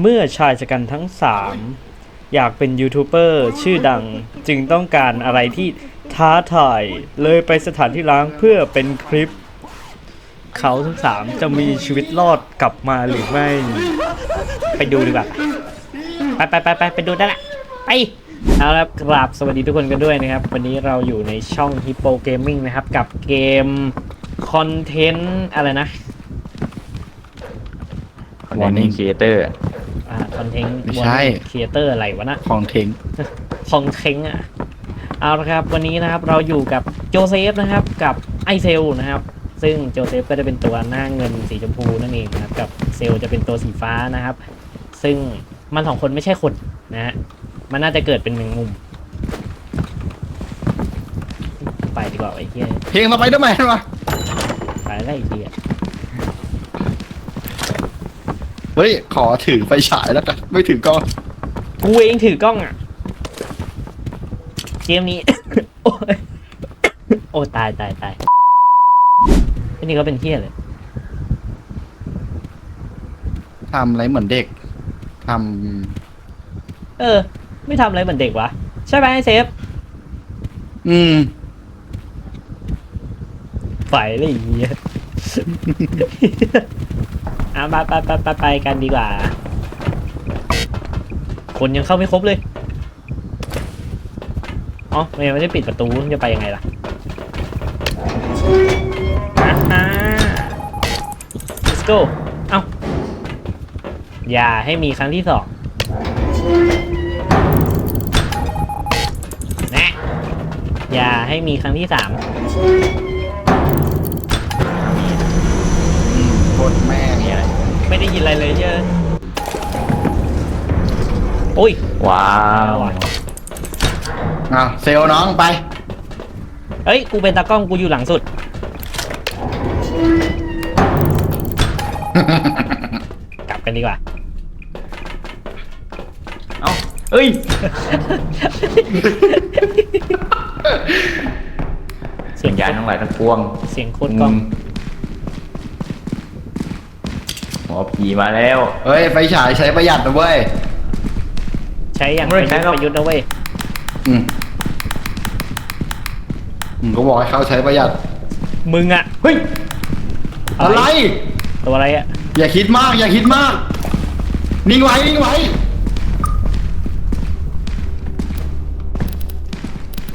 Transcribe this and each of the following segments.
เมื่อชายชะกันทั้งสามอยากเป็นยูทูบเบอร์ชื่อดังจึงต้องการอะไรที่ท้าทายเลยไปสถานที่ล้างเพื่อเป็นคลิป เขาทั้งสามจะมีชีวิตรอดกลับมาหรือไม่ ไปดูดีกว่าไปไปไปไปไปดูได้ละไปเอาละครับกราบสวัสดีทุกคนกันด้วยนะครับ วันนี้เราอยู่ในช่อง Hippo Gaming นะครับ กับเกมคอนเทนต์อะไรนะคอนเทนต์ ครีเอเตอร์อ่าคอนเทนต์ไม่ใช่ ครีเอเตอร์อะไรวะนะ ของเทงคอนเทนต์อะ เอาละครับ วันนี้นะครับเราอยู่กับโจเซฟนะครับกับไอเซลนะครับ ซึ่งโจเซฟก็จะเป็นตัวหน้าเงินสีชมพูนั่นเองนะครับ กับเซลจะเป็นตัวสีฟ้านะครับ ซึ่งมันสองคนไม่ใช่คนนะฮะมันน่าจะเกิดเป็นหนึ่งมุม ไปดีกว่าไอ้เหี้ยเพลงมาไปด้วยไหมวะไปแล้วไอ้เหี้ย เฮ้ย ขอถือไฟฉายแล้วกัน ไม่ถือกล้องกูเองถือกล้องอะ เกมนี้ โอ้ยโอ้ตายตายตายอันนี้ก็เป็นเหี้ยเลยทำอะไรเหมือนเด็กทเออ ไม่ทำอะไรเหมือนเด็กวะใช่ไหมไอ้เซฟำอืม ไฟเลยไอ้เหี้ยเอาไปไปไปไปไปกันดีกว่า คนยังเข้าไม่ครบเลยอ๋อมันยังไม่ได้ปิดประตูจะไปยังไงล่ะอ่าฮะ let's go เอ้าอย่าให้มีครั้งที่สองนะอย่าให้มีครั้งที่สาม ไม่ได้ยินอะไรเลยเยอะโอ้ยว้าวอะเซลล์น้องไป เอ้ย กูเป็นตากล้องกูอยู่หลังสุด กลับกันดีกว่า เอ้าเอ้ย เสีเสียยงงยานทั้งหลายทั้งปวง เสียงโคตรกล้องม หมอผีมาแล้วเฮ้ยไฟฉายใช้ประหยัดนะเว้ย ใช้อย่างปไม่ระใช้ยุทธ์ครับประยุทธ์นะเว้ยอืมอืมก็บอกให้เขาใช้ประหยัด มึงอะเฮ้ย อะไร ตัวอะไรอะอย่าคิดมาก อย่าคิดมาก นิ่งไว้ นิ่งไว้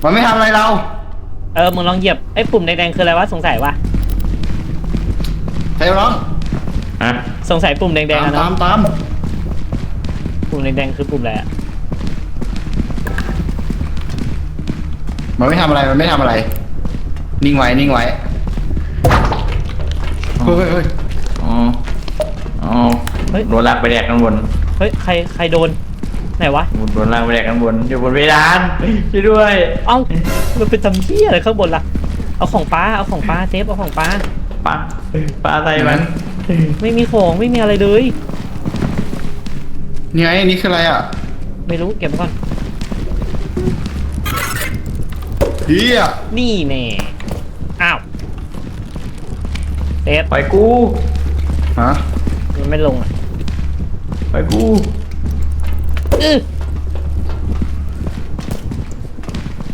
มันไม่ทำอะไรเรา เออมึงลองเหยียบไอ้ปุ่มแดงๆคืออะไรวะสงสัยวะเซลล์น้อง ฮะ สงสัยปุ่มแดงๆตามอะตาเนาะมตามปุ่มแดงๆคือปุ่มอะไรอะมันไม่ทำอะไรมันไม่ทำอะไร นิ่งไว้นิ่งไว้เฮ้ยเฮ้ยเฮ้ยอ๋ออ๋อโดนลากไปแดกข้างบนเฮ้ยใครใครโดนไหนวะโดนลากไปแดกข้างบนอยู่บนเพดานช่วยด้วยเอ้ามันเป็นจำเที่ยอะไรข้างบนล่ะเอาของป้าเอาของป้าเซฟเอาของป้าปลาปลาใส่มัน ไม่มีของไม่มีอะไรเลยนี่ไงนี่คืออะไรอะไม่รู้เก็บไว้ก่อน เฮียนี่แน่อ้าวเซฟปล่อยกูฮะมันไม่ลงอะปล่อยกูอื้อ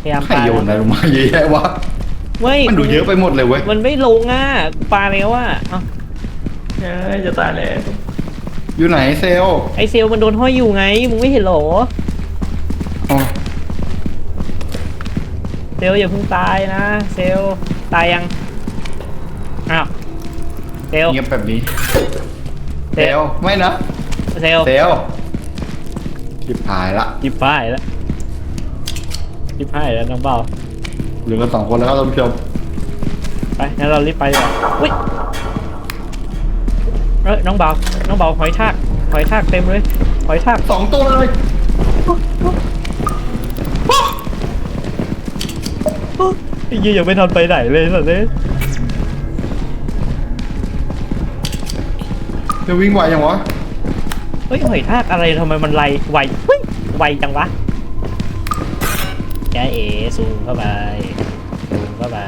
พยายามใครปาโยนอะไรลงมาเยอะแยะวะไม่มันดูเยอะไปหมดเลยเว้ยมันไม่ลงอะกูปาแล้วอะเอ้า เฮ้ยจะตายแล้วอยู่ไหนเซลลไอเซลมันโดนห้อยอยู่ไง มึงไม่เห็นเหรอ อ๋อเซลอย่าเพิ่งตายนะ เซลตายยัง อ้าว เซลเงียบแบบนี้ เซเซลลลไม่นะ เซลเซลลจิบหายละจิบพ่ายแล้วจิบพ่ายแล้วน้องเบา เหลือกันสองคนแล้วครับท่านผู้ชมไปงั้นเรารีบไปดีกว่าอุ้ย เอ้ยน้องเบา น้องเบาหอยทากหอยทากเต็มเลย หอยทากสองตัวเลยไอ้ยี่ยังไม่ทันไปไหนเลยสัตว์เลยจะวิ่งไหวยังวะเฮ้ยหอยทากอะไรทำไมมันไวไวเฮ้ยไวจังวะแกเอซูมเข้าไปซูมเข้าไป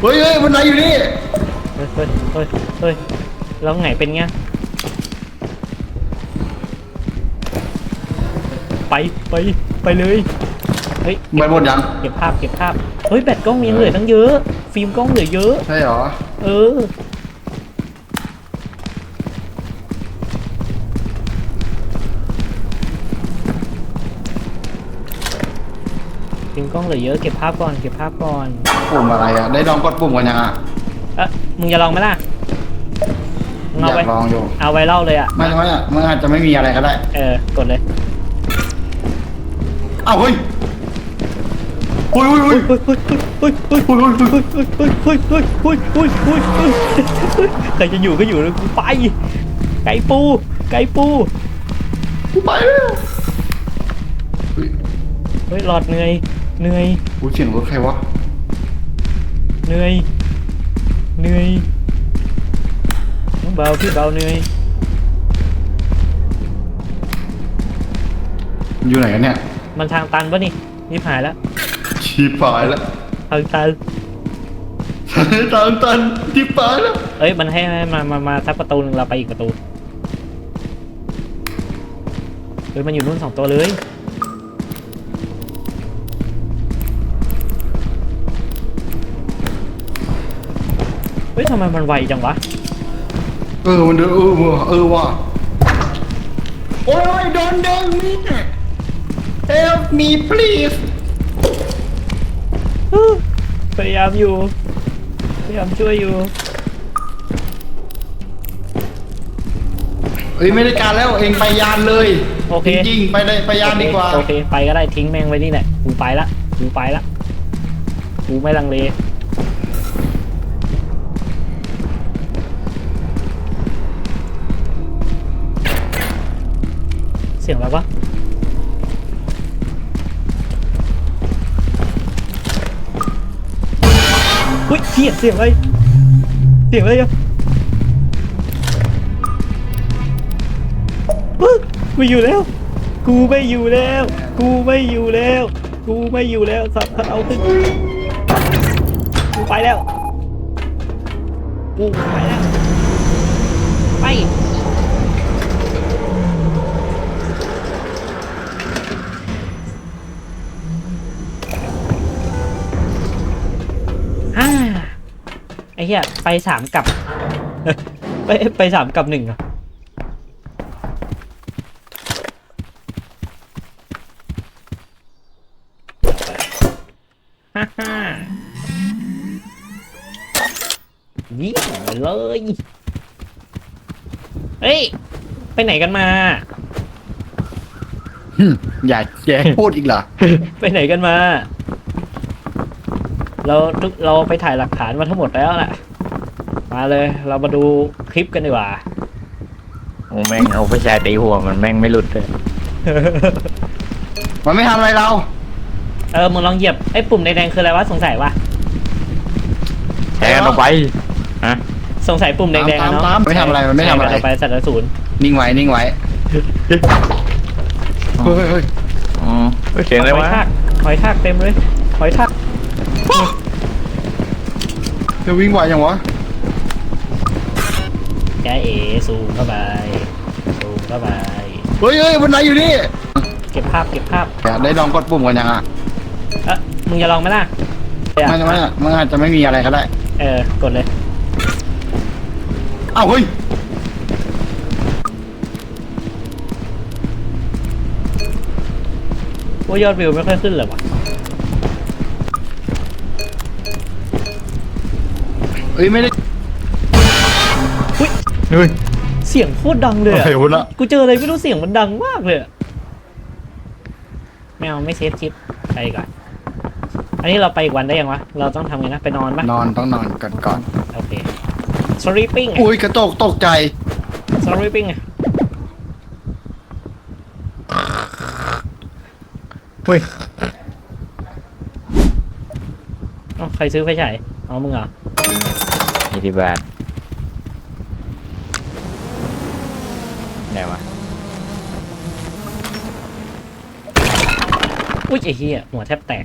เฮ้ยเฮ้ยมันไหนอยู่นี่ เฮ้ยเฮ้ยเฮ้ยเฮ้ย แล้วไงเป็นไง ไปไปไปเลย เฮ้ยไม่หมดยังเก็บภาพเก็บภาพ เฮ้ยแบตกล้องยังเหลือตั้งเยอะ ฟิล์มกล้องเหลือเยอะ ใช่เหรอ เออ ฟิล์มกล้องเหลือเยอะเก็บภาพก่อนเก็บภาพก่อน ปุ่มอะไรอะได้ลองกดปุ่มกันยังอะเอ๊ะมึงจะลองไหมล่ะมึง อเอายาไปกลองอยู่เอาไว้เล่าเลยอะ ไม่ไม่อะมันอาจจะไม่มีอะไรก็ได้เออ กดเลยเอ้าเฮ้ยอุ้ยอุ้ยอุ้ยเฮ้ยเฮ้ยเฮ้ยเฮ้ยเฮ้ยเฮ้ยเฮ้ยเฮ้ยเฮ้ยเฮ้ยเฮ้ยเฮ้ยเฮ้ยเฮ้ยเฮ้ยเฮ้ยใครจะอยู่ก็อยู่แล้วกูไป ไก่ปู ไก่ปู กูไปแล้วอุ้ยเฮ้ยหลอดเหนื่อย เหนื่อย อุ้ยเสียงรถใครวะเหนื่อย เหนื่อยน้อง เบาพี่เบาเหนื่อยอยู่ไหนกันเนี่ย มันทางตันปะนี่นี่หายแล้วชีพายแล้วทางตันตันตันชีพายแล้วเอ้ยมันให้ให้มามามาสักประตูหนึ่งเราไปอีกประตูเฮ้ยมันอยู่นู่นสองตัวเลยเฮ้ยทำไมมันไวจังวะ เออมันเดินเออว่ะเออว่ะโอ้ยโดนดึงนี่ Help me please พยายามอยู่ พยายามช่วยอยู่ เอ้ยไม่ได้การแล้วเองไปยานเลยโอเค จริงๆไปเลยไปยานดีกว่า โอเคไปก็ได้ทิ้งแม่งไว้นี่แหละ กูไปละ กูไปละ กูไม่ลังเล สียงอะไรวะอุ้ยเสียงเสียงอะไรเสียงอะไรอะปึ๊กไม่อยู่แล้ว กูไม่อยู่แล้ว กูไม่อยู่แล้ว กูไม่อยู่แล้วสับเอาขึ้นกูไปแล้วกูไปแล้ว อ่าไอ้เหี้ยไปสามกับ ไปไปสามกับหนึ่งเหรอะฮ่าฮ่าเยี่ยมเลย เฮ้ย ไปไหนกันมาหึอย่าแย่าพูดอีกเหรอ ไปไหนกันมา เราเราไปถ่ายหลักฐานมาทั้งหมดแล้วแหละมาเลย เรามาดูคลิปกันดีกว่าโอ้แม่งเอาไปชายตีหัวมันแม่งไม่หลุดเลยมันไม่ทำอะไรเรา เออมึงลองเหยียบไอ้ปุ่มแดงๆคืออะไรวะสงสัยวะแชร์กันออกไปฮะสงสัยปุ่มแดงๆตามอะเนาะตามไม่ทำอะไรมันไม่ทำอะไรแชร์กันกไปสัตว์ศูนย์นิ่งไว้ นิ่งไว้เฮ้ยเฮ้ยอ๋อเฮ้ยเสียงอะไรหอวะยทากหอยทากเต็มเลยหอยทาก จะวิ่งไหวยังวะแกเอซูมเข้าไปซูมเข้าไป เฮ้ยเฮ้ยบันไดอยู่นี่เก็บภาพเก็บภาพอยากได้ลองกดปุ่มกันยังอะเอ๊ะมึงจะลองไหมล่ะไม่ไม่มันอาจจะไม่มีอะไรก็ได้เออกดเลยเอ้าเฮ้ยว่ายอดวิวไม่ค่อยขึ้นเลยวะ ฮ้ยไม่ได้อุ้ยเฮ้ยเสียงโคตรดังเลยอะไรอะวะน่ะกูเจออะไรไม่รู้เสียงมันดังมากเลยอะไม่เอาไม่เซฟชิปไปก่อน อันนี้เราไปอีกวันได้ยังวะ เราต้องทำไงนะไปนอนปะนอนต้องนอนก่อนก่อนโอเค sleeping อุ้ยกระตกตกใจ sleeping อะเฮ้ย เอ้าใครซื้อไฟฉายอ๋อมึงเหรอ ยี่สิบบาทไหนวะอุ้ยไอ้เหี้ยหัวแทบแตก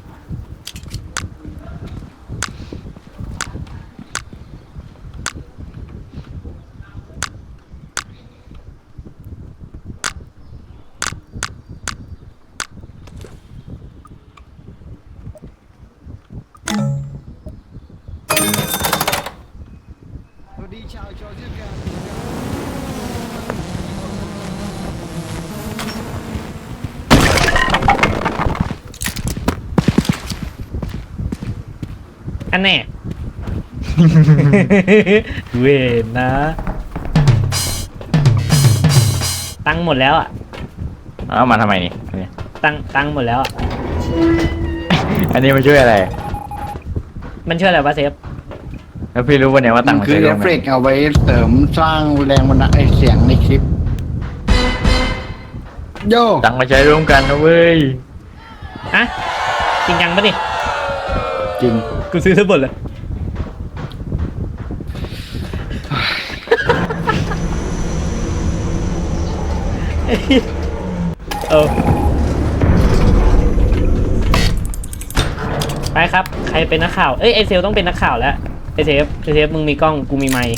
อันแน่ เวนนะ ตังค์หมดแล้วอะ เอามาทำไมนี่ตังค์ตังค์หมดแล้วอะ อันนี้มันช่วยอะไร มันช่วยอะไรวะเซฟ แล้วพี่รู้ป่ะเนี่ยว่าตัมังนค์มันคือใช้เอเรื่องฟอะเฟไรกต์เอาไว้เสริมสร้างแรงบันดาลไอเสียงในคลิป โยตังค์มาใช้ร่วมกันนะเว้ย อะจริงจังปะนี่จริง กูซื้อทั้งหมดเลย เออไปครับ ใครเป็นนักข่าว เอ้ยไอเซลต้องเป็นนักข่าวแล้วไอเซฟไอเซฟมึงมีกล้องกูมีไมค์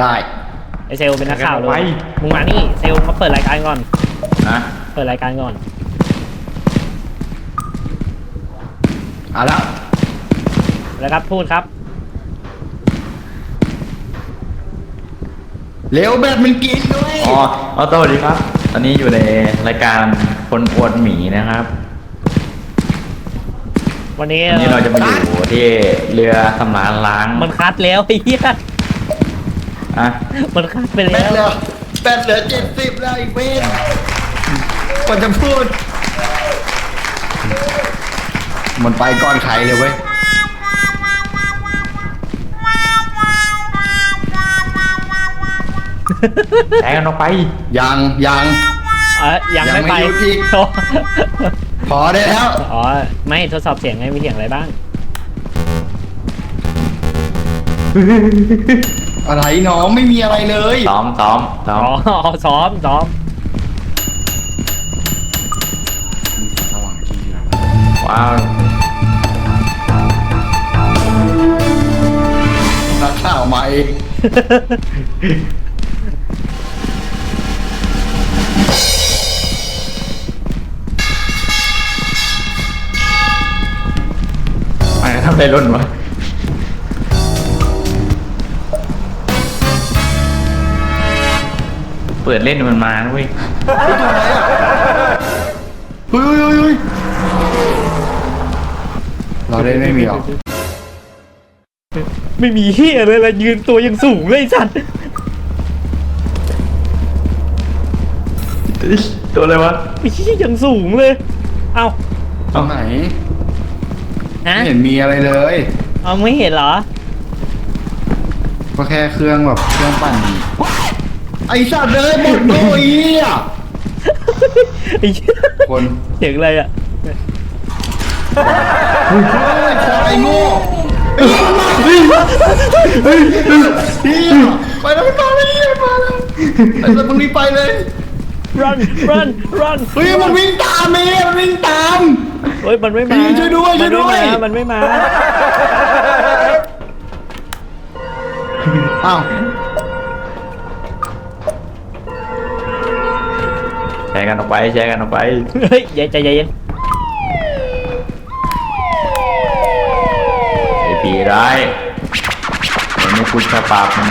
ได้ไอเซลเป็นนักข่าวเลไป ยมึงมานี่เซลมาเปิดรายการก่อนนะ เปิดรายการก่อน เอาละแล้วครับพูดครับ เร็วแบบมันกินด้วยอ๋อออโต้ดีครับ ตอนนี้อยู่ในรายการคนอวดหมีนะครับ วันนี้วันนี้เราจะมาอยู่ที่เรือสำราญล้างมันคัดแล้วไอ้เหี้ยอะมันคัดไปแปแล้ดวเหลือแปดเหลือเจ็ดสิบแล้วไอ้เวนก่อนจะพูด มันไปก่อนใครเลยเว้ยแชร์กันออกไปยังยังเออยังยังไม่ไม่ไปหยุดอีก โอ้พอได้แล้ว อ๋อ ไม่ทดสอบเสียงไงมีเสียงอะไรบ้าง อะไรน้องไม่มีอะไรเลยซ้อมซ้อมซ้ออ๋มอซ้อมซ้อมว้าว มาเองมันทำอะไรรุ่นวะเปิดเล่นมันมานะเว้ยเฮ้ยเฮ้ยเฮ้ยเราได้ไม่มีหรอก ไม่มีเฮียเลยละยืนตัวยังสูงเลยไอ้สัตว์ตัวอะไรวะไอ้เฮียยังสูงเลย เอาตรงไหนฮะไม่เห็นมีอะไรเลยเอาไม่เห็นเหรอ ก็แค่เครื่องแบบเครื่องปั่นไอ้สัตว์เลยหมดเลยอะไอ้เหี้ยคนเสียงอะไรอะ เฮ้ยควายโง่ เฮ้ยเฮ้ยเฮ้ยเฮียไปแล้วไปแล้วเฮียมาแล้วไอ้สัตว์มึงรีบไปเลย run run run เฮ้ยมันวิ่งตามเมย์มันวิ่งตาม เฮ้ยมันไม่มาช่วยด้วยช่วยด้วยมันไม่มาอ้าวแชร์กันออกไปแชร์กันออกไปมันไม่มาเฮ้ยใจเย็น ไอผี ร้ายเดี๋ยวนี้คุณจะปราบมัน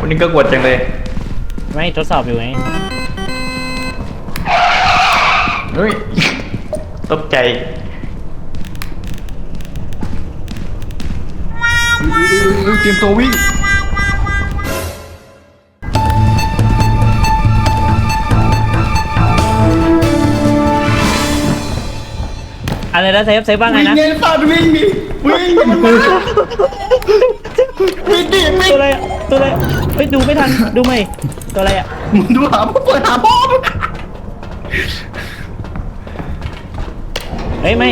วันนี้ก็กดจังเลย ไม่ทดสอบอยู่ไงเฮ้ยตกใจเตรียมตัววิ่ง อะไรนะเซฟเซฟว่าไงวิ่งนะไงสัตว์วิ่งดิวิ่งมันมาวิ่งดิวิ่งตัวอะไรอะตัวอะไรอะเฮ้ยดูไม่ทันดูไม่ตัวอะไรอะมึงดูหาพ่อเปิดหาพ่อมึงเฮ้ยไม่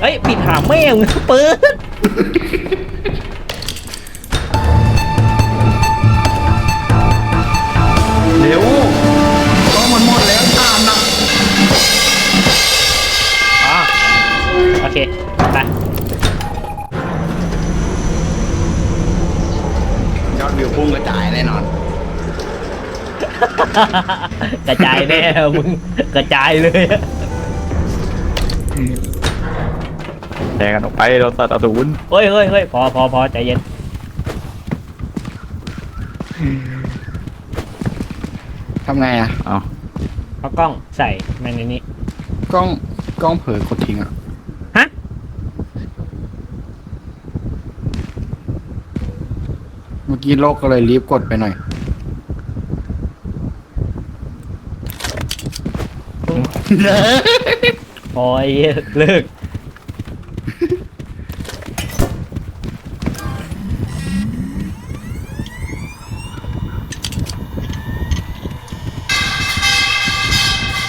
เฮ้ยปิดหาแม่งเปิด จายแน่นอน กระจายแน่มึงกระจายเลยอะแชร์กันออกไปเราตัดอสูรเฮ้ยเฮ้ยเฮ้ยพอพอพอใจเย็นทำไงอะ เอาเอากล้องใส่แมนในนี้ กล้องกล้องเผลอกดทิ้งอะ มื่อกี้โลกก็เลยรีบกดไปหน่อยโอ้ยเลิก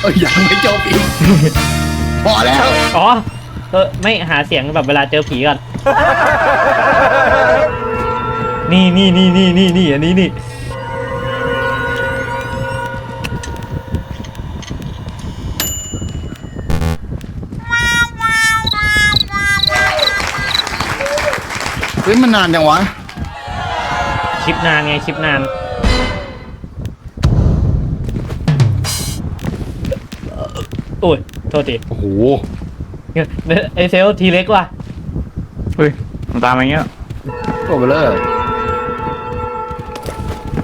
เอ้ยยังไม่จบอีก พอแล้ว อ๋อเออไม่หาเสียงแบบเวลาเจอผีก่อน นี่นี่นี่นี่นี่นี่อันนี้นี่เฮ้ยมันนานจังวะ คลิปนานไงคลิปนาน โอ้ยโทษทีโอ้โหเนี่ยไอเซลทีเล็กว่ะเฮ้ยมันตามมาอย่างเงี้ยตัวเบลอ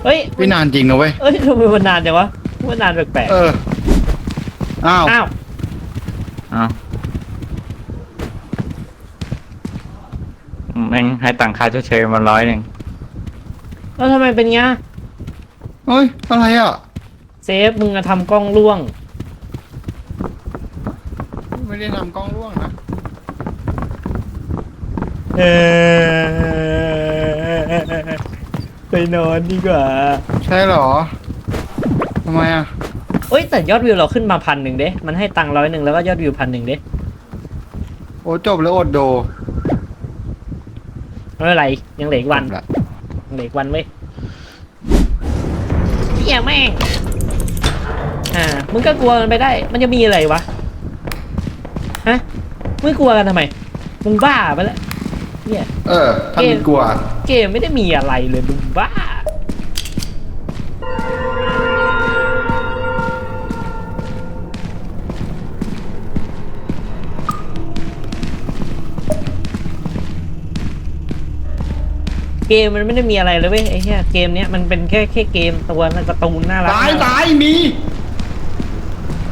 เฮ้ยพี่นานจริงนะเว้ย เอ้ยทำไมมันนานจังวะมันนานแปลกเออ อ้าว ๆอ้าวอ้าวแม่งให้ตังค่าชดเชยมาร้อยหนึ่งแล้วทำไมเป็นงี้เฮ้ย อะไรอะ เซฟมึงอะทำกล้องร่วง ไม่ได้ทำกล้องร่วงนะ เออ ไปนอนดีกว่า ใช่เหรอทำไมอะเอ้ยแต่ยอดวิวเราขึ้นมาพันหนึ่งเด้ มันให้ตังค์ร้อยหนึ่งแล้วก็ยอดวิวพันหนึ่งเด้โอ้จบแล้วอดโดไม่เป็นไรยังเหลืออีกวันจบละยังเหลืออีกวันเว้ยเฮียแม่งอ่ามึงก็กลัวมันไปได้ มันจะมีอะไรวะฮะมึงกลัวกันทำไมมึงบ้าไปแล้ว เนี่ยเออถ้ามีกลัว เกมไม่ได้มีอะไรเลยมึงบ้า เกมมันไม่ได้มีอะไรเลยเว้ยไอ้เหี้ยเกมเนี้ยมันเป็นแค่แค่เกมตัวมันการ์ตูนน่ารักตายน่ารักตายมี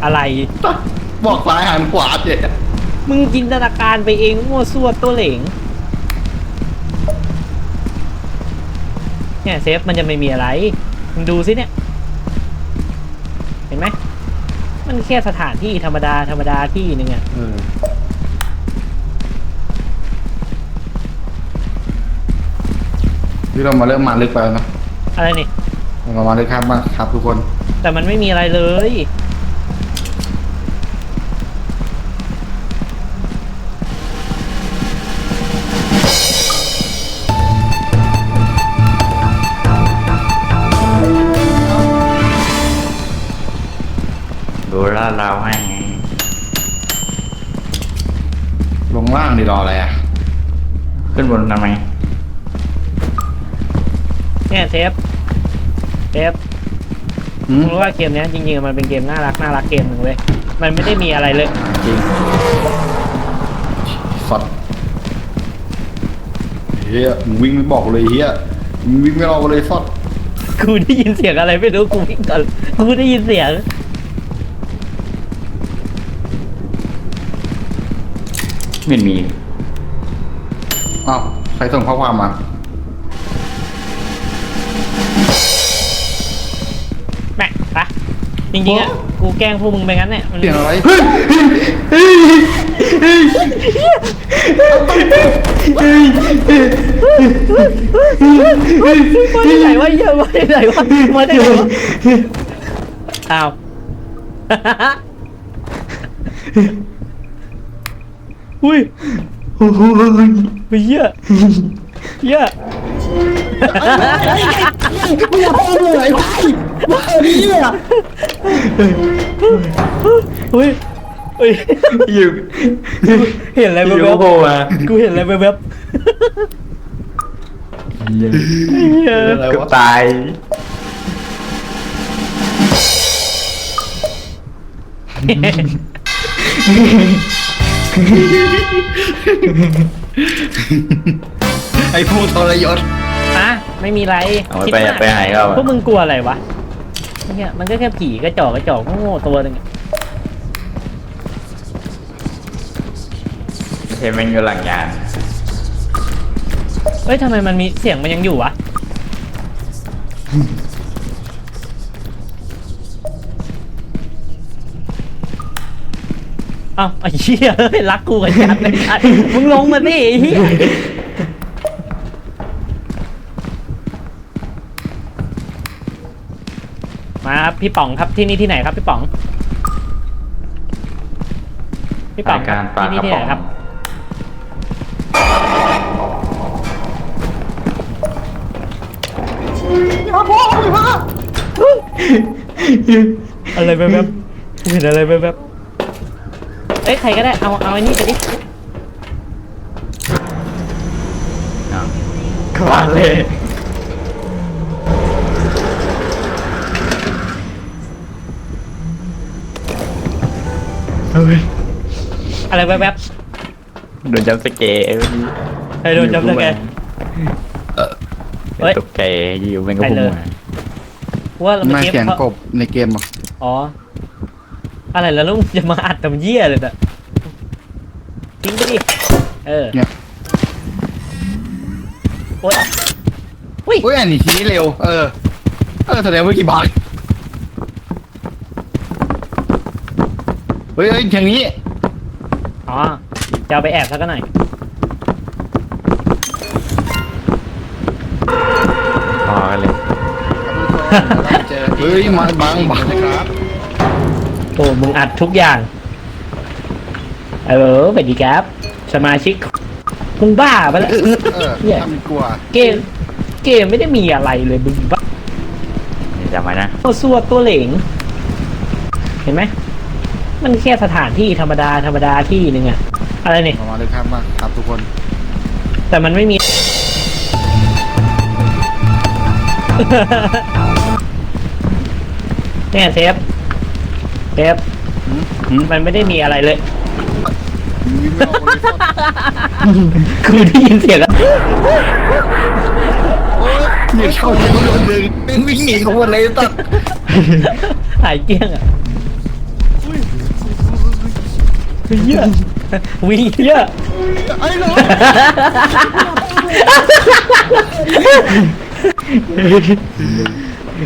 อะไร บอกซ้ายหันขวาเจ๊มึงจินตนาการไปเองมั่วซั่วตัวเหลง เนี่ยเซฟมันจะไม่มีอะไรมึงดูสิเนี่ย เห็นไหม มันแค่สถานที่ธรรมดาธรรมดาที่หนึ่งอะเออที่เรามาเริ่มมาลึกไปแล้วนะอะไรนี่ เรามาลึกครับมากครับทุกคน แต่มันไม่มีอะไรเลย ขึ้นบนทำไมเนี่ยเซฟเซฟหืมึมงรู้ว่าเกมเนี้ยจริงๆมันเป็นเกมน่ารักน่ารักเกมหนึ่งเว้ยมันไม่ได้มีอะไรเลย จริงสดเฮียมึงวิ่งไม่บอกเลยเฮียมึงวิ่งไม่รอกูเลยสดกูได้ยินเสียงอะไรไม่รู้กูวิ่งก่อนกูได้ยินเสียงไม่มี อ้าวใครส่งข้อความมา แม่ปะจริงๆอะ กูแกล้งพวกมึงไปงั้นเนี่ยมันเสียงอะไรมาที่ไหนวะเหี้ยอะมาที่ไหนวะมาที่ไหนวะอ้าวอุ้ยเฮ้ย เหี้ยเหี้ยมึงอย่าพูดเลยไปมาเฮียเฮ้ยเฮ้ยอยู่เห็นอะไรอยู่แวบโผล่มาๆกูเห็นอะไรแวบๆเหี้ยอะไรเกือบวะตาย ไอ้ผู้ทรยศอะไม่มีไรเอาคิดไปมากไปหายก็พวกมึงกลัวอะไรวะเนี่ยมันก็แค่ผีกระจอกกระจอกโง่ๆตัวหนึงอะเทมแม่งอยู่หลังยานเอ้ยทำไมมันมีเสียงมันยังอยู่วะ อ้าไอ้เหี้ยเอ้ยรักกูกันจัดเลยจัดมึงลงมาดิไอ้เหี้ยมาครับพี่ป๋องครับที่นี่ที่ไหนครับพี่ป๋อง พี่ป๋องรายการปลาที่กนี่ระที่ไหป๋นองครับอะไรแบบแบบๆเห็นอะไรแบบแบบๆ เอ้ยใครก็ได้เอาเอาไอ้นี่ไปดิอ้าวกวาดเลยอะไรแบบแบบโดนจับสเกย์เมื่อกี้ๆใครโดนจับได้ไง เฮ้ย ตกใจอยู่เป็นกระไปพุ้งเลยมาว่าเราเมื่อมากี้เขียนเขากบในเกมเหรออ๋อ อะไรแล้วลุงจะมาอัดทำเยี่ยเลยน่ะทิ้งไปดิ เออเนี่ย โอ๊ยอุ้ยอุ้ยอันนี้ทีนี้เร็ว เออ เออแสดงว่ากี่บาทเฮ้ยเฮ้ยทางนี้ อ๋อจะเอาไปแอบสักหน่อยพอกันเลย เฮ้ยมาบังบังนะครับ โอ้มึงอัดทุกอย่างเออสวัสดีครับ สมาชิกมึงบ้าปะล่ะเออเนี่ยทำกลัวเกม เกมไม่ได้มีอะไรเลยมึงบ้านี่จำไว้นะตัวซัวตัวเหลง เห็นไหมมันแค่สถานที่ธรรมดาธรรมดาที่หนึ่งอะอะไรเนี่ย มาเลยครับมาครับทุกคน แต่มันไม่มี เนี่ยเซฟ เซฟหืมหืมมันไม่ได้มีอะไรเลย วิ่งไม่ออกเลยสัตว์คือได้ยินเสียงแล้วโอ๊ยอย่าเข้าไปโดนดึงเป็นวิ่งหนีเขาหมดเลยตัดหายเกลี้ยงอะเหี้ยวิ่งเหี้ยไอ้เหรอ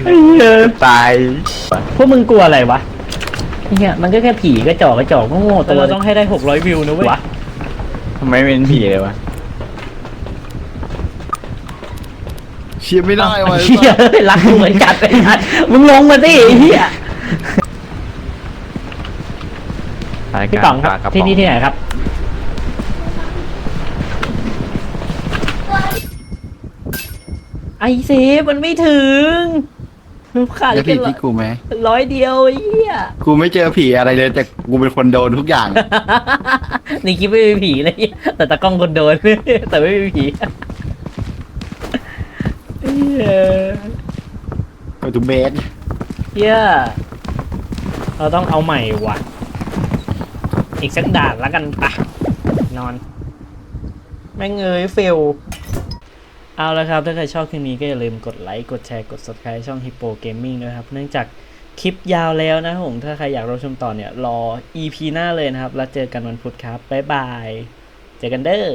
ไอ้เหี้ยตาย พวกมึงกลัวอะไรวะ เหี้ยมันก็แค่ผีกระจอกกระจอกโง่ๆตัวเราต้องให้ได้หกร้อยวิวนะเว้ยทำไมเป็นผีเลยวะเชียร์ไม่ได้ว่ะเหี้ยรักกูเหมือนจัดเลยนะมึงลงมาสิไอ้เหี้ยรายพี่การป๋องครับปลากระป๋องที่นี่ที่ไหนครับ ไอเซฟมันไม่ถึง ขาดจะแค่ผิดที่กูไหมร้อยเดียวไอ้เหี้ย กูไม่เจอผีอะไรเลย แต่กูเป็นคนโดนทุกอย่างนี่คิดไม่มีผีเลย แต่ตากล้องคนโดน แต่ไม่มีผีเหี้ยก็ทูเบสเหี้ยเราต้องเอาใหม่ว่ะ อีกสักด่านแล้วกันปะนอน แม่งเอ้ยเฟล เอาละครับ ถ้าใครชอบคลิปนี้ก็อย่าลืมกดไลค์ กดแชร์ กด subscribe ช่อง Hippo Gaming ด้วยครับ เนื่องจากคลิปยาวแล้วนะผม ถ้าใครอยากรับชมต่อเนี่ย รอ EP หน้าเลยนะครับ แล้วเจอกันวันพุธครับ บ๊ายบาย เจอกันเด้อ